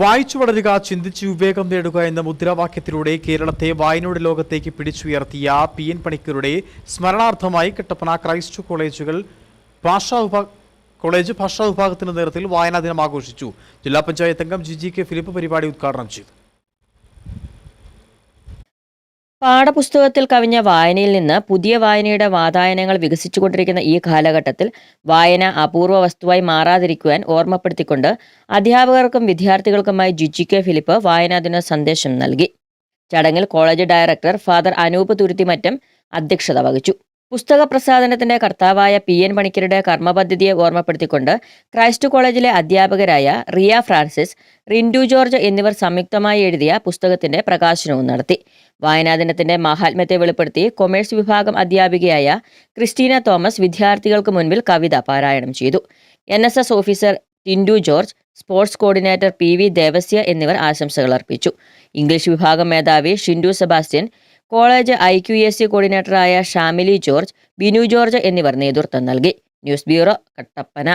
വായിച്ചു വളരുക ചിന്തിച്ച് വിവേകം നേടുക എന്ന മുദ്രാവാക്യത്തിലൂടെ കേരളത്തെ വായനയുടെ ലോകത്തേക്ക് പിടിച്ചുയർത്തിയ പി എൻ പണിക്കരുടെ സ്മരണാർത്ഥമായി കട്ടപ്പന ക്രൈസ്റ്റ് കോളേജുകൾ ഭാഷാ വിഭാഗ കോളേജ് ഭാഷാ വിഭാഗത്തിന്റെ നേതൃത്വത്തിൽ വായനാ ദിനം ആഘോഷിച്ചു. ജില്ലാ പഞ്ചായത്ത് അംഗം ജി ജി കെ ഫിലിപ്പ് പരിപാടി ഉദ്ഘാടനം ചെയ്തു. പാഠപുസ്തകത്തിൽ കവിഞ്ഞ വായനയിൽ നിന്ന് പുതിയ വായനയുടെ വാതായനങ്ങൾ വികസിച്ചുകൊണ്ടിരിക്കുന്ന ഈ കാലഘട്ടത്തിൽ വായന അപൂർവ വസ്തുവായി മാറാതിരിക്കുവാൻ ഓർമ്മപ്പെടുത്തിക്കൊണ്ട് അധ്യാപകർക്കും വിദ്യാർത്ഥികൾക്കുമായി ജിജി കെ ഫിലിപ്പ് വായനാദിന സന്ദേശം നൽകി. ചടങ്ങിൽ college director father Anoop Thuruthimattam അധ്യക്ഷത വഹിച്ചു. പുസ്തക പ്രസാധനത്തിന്റെ കർത്താവായ പി എൻ പണിക്കരുടെ കർമ്മപദ്ധതിയെ ഓർമ്മപ്പെടുത്തിക്കൊണ്ട് ക്രൈസ്റ്റ് കോളേജിലെ അധ്യാപകരായ റിയ ഫ്രാൻസിസ് റിൻഡു ജോർജ് എന്നിവർ സംയുക്തമായി എഴുതിയ പുസ്തകത്തിന്റെ പ്രകാശനവും നടത്തി. വായനാദിനത്തിന്റെ മാഹാത്മ്യത്തെ വെളിപ്പെടുത്തി കൊമേഴ്സ് വിഭാഗം അധ്യാപികയായ ക്രിസ്റ്റീന തോമസ് വിദ്യാർത്ഥികൾക്ക് മുൻപിൽ കവിത പാരായണം ചെയ്തു. N officer Tindu George sports coordinator P V Devasia എന്നിവർ ആശംസകൾ അർപ്പിച്ചു. ഇംഗ്ലീഷ് വിഭാഗം മേധാവി Shindu Sebastian college I Q S C കോർഡിനേറ്ററായ Shamili George Binu George എന്നിവർ നേതൃത്വം നൽകി. News bureau Kattappana.